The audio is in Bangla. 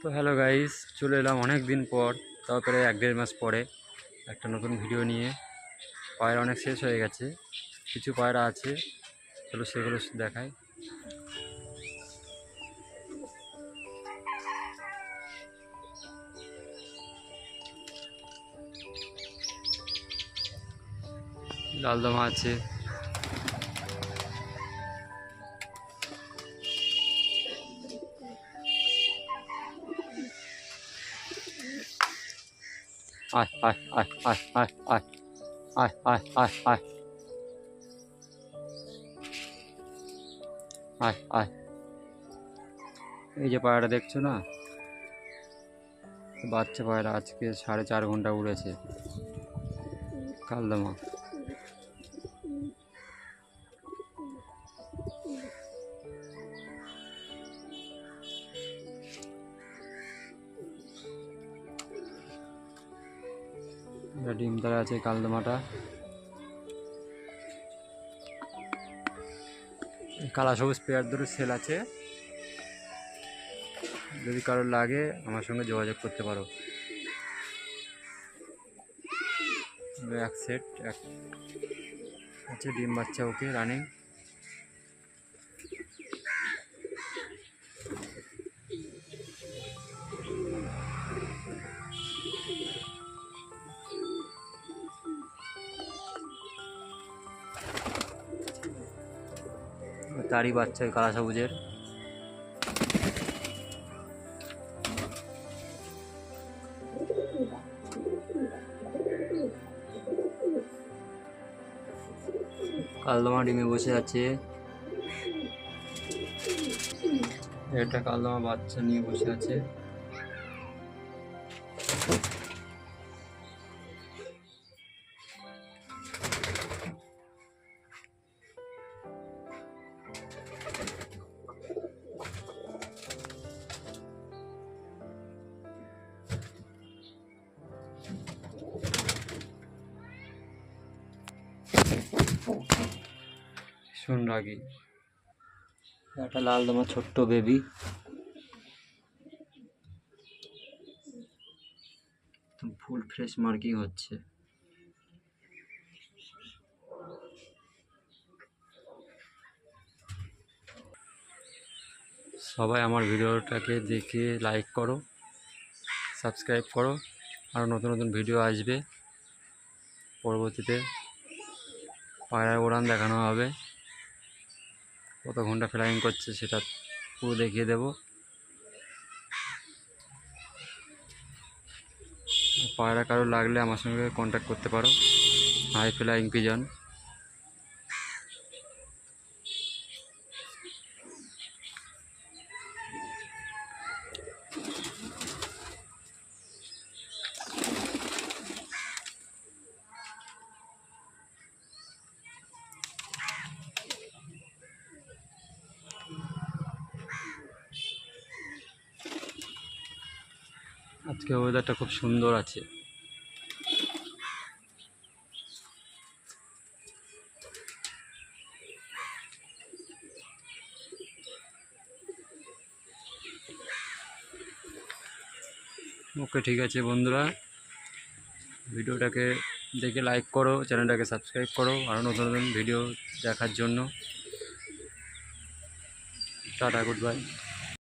তো হ্যালো গাইস চলে এলাম অনেক দিন পর তারপরে এক দেড় মাস পরে একটা নতুন ভিডিও নিয়ে। পায়রা অনেক শেষ হয়ে গেছে, কিছু পায়রা আছে, চলো সেগুলো দেখাই। লালদমা আছে। আয় আয় আয় আয় আয় এই যে পায়রাটা দেখছ না? বাচ্চা পায়রা আজকে সাড়ে চার ঘণ্টা উড়েছে। কালদমা ডিম তারা আছে কালদমাটা। কালা সবুজ পেয়ার দুটো সেল আছে। যদি কারোর লাগে, আমার সঙ্গে যোগাযোগ করতে পারো। এক সেট, এক আছে ডিম বাচ্চা, ওকে, রানিং। তারই বাচ্চা কালা সবুজের। কালদমা ডিমে বসে আছে। এটা কালদমা বাচ্চা নিয়ে বসে আছে। ভীষণ রাগি। একটা লাল দমা ছোট্ট বেবি ফুল ফ্রেশ মার্কিং হচ্ছে। সবাই আমার ভিডিওটাকে দেখে লাইক করো সাবস্ক্রাইব করো। আরও নতুন নতুন ভিডিও আসবে। পরবর্তীতে পায়রার উড়ান দেখানো হবে। কত ঘণ্টা ফ্লাইং করছে সেটা পুরো দেখিয়ে দেব। পায়রা কারও লাগলে আমার সঙ্গে কন্ট্যাক্ট করতে পারো। হাই ফ্লাইং পিজন আজকে ওয়েদারটা খুব সুন্দর আছে। ওকে, ঠিক আছে বন্ধুরা। ভিডিওটাকে দেখে লাইক করো, চ্যানেলটাকে সাবস্ক্রাইব করো আরও নতুন নতুন ভিডিও দেখার জন্য। Tata good bye